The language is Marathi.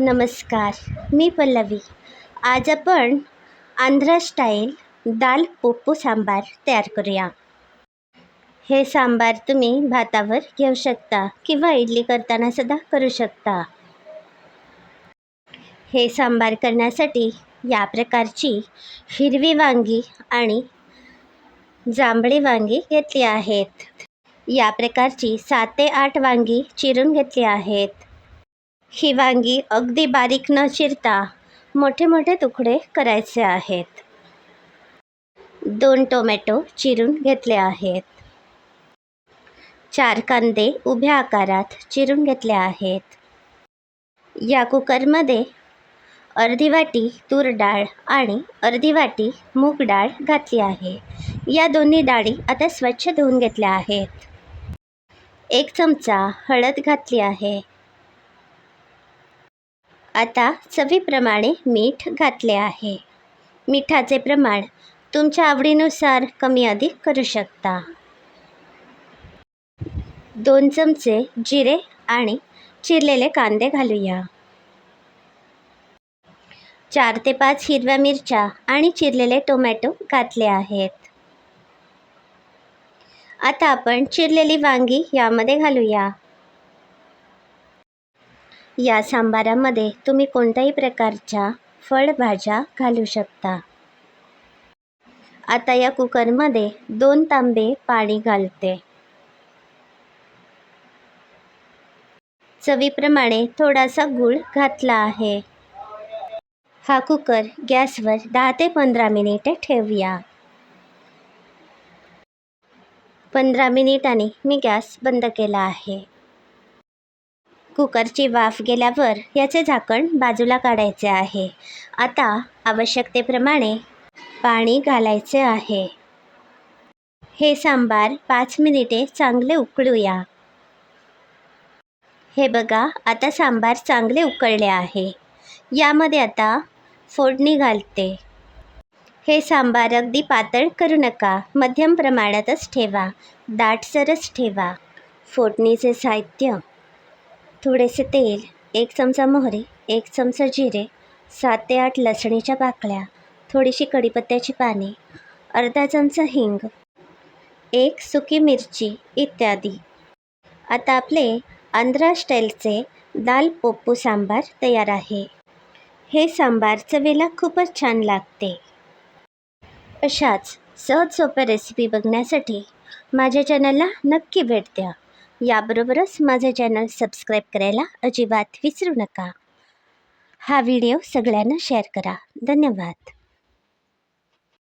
नमस्कार मी पल्लवी. आज आपण आंध्रा स्टाईल दाल पोप्पू सांबार तयार करूया. हे सांबार तुम्ही भातावर घेऊ शकता किंवा इडली करताना सुद्धा करू शकता. हे सांबार करण्यासाठी या प्रकारची हिरवी वांगी आणि जांभळी वांगी घेतली आहेत. या प्रकारची सात ते आठ वांगी चिरून घेतली आहेत. ही वांगी अगदी बारीक न चिरता मोठे मोठे तुकडे करायचे आहेत. दोन टोमॅटो चिरून घेतले आहेत. चार कांदे उभ्या आकारात चिरून घेतले आहेत. या कुकरमध्ये अर्धी वाटी तूर डाळ आणि अर्धी वाटी मूग डाळ घातली आहे. या दोन्ही डाळी आता स्वच्छ धुवून घेतल्या आहेत. एक चमचा हळद घातली आहे. आता चवीप्रमाणे मीठ घातले आहे. मिठाचे प्रमाण तुमच्या आवडीनुसार कमी अधिक करू शकता. दोन चमचे जिरे आणि चिरलेले कांदे घालूया. चार ते पाच हिरव्या मिरच्या आणि चिरलेले टोमॅटो घातले आहेत. आता आपण चिरलेली वांगी यामध्ये घालूया. या सांबारामध्ये तुम्ही कोणत्याही प्रकारच्या फळभाज्या घालू शकता. आता या कुकरमध्ये दोन तांबे पाणी घालते. चवीप्रमाणे थोडासा गूळ घातला आहे. हा कुकर गॅसवर दहा ते पंधरा मिनिटे ठेवूया. पंधरा मिनिटांनी मी गॅस बंद केला आहे. कुकरची वाफ गेल्यावर याचे झाकण बाजूला काढायचे आहे. आता आवश्यकतेप्रमाणे पाणी घालायचे आहे. हे सांबार पाच मिनिटे चांगले उकळूया. हे बघा आता सांबार चांगले उकळले आहे. यामध्ये आता फोडणी घालते. हे सांबार अगदी पातळ करू नका. मध्यम प्रमाणातच ठेवा. दाटसरच ठेवा. फोडणीचे साहित्य थोडेसे तेल एक चमचा मोहरी एक चमचा जिरे सात ते आठ लसणीच्या पाकळ्या थोडीशी कढीपत्त्याची पाने अर्धा चमचा हिंग एक सुकी मिरची इत्यादी. आता आपले आंध्रा स्टाईलचे दाल पोप्पू सांबार तयार आहे. हे सांबार चवीला खूपच छान लागते. अशाच सहज सोप्या रेसिपी बघण्यासाठी माझ्या चॅनलला नक्की भेट द्या. याबरोबरच माझं चॅनल सबस्क्राईब करायला अजिबात विसरू नका. हा व्हिडिओ सगळ्यांना शेअर करा. धन्यवाद.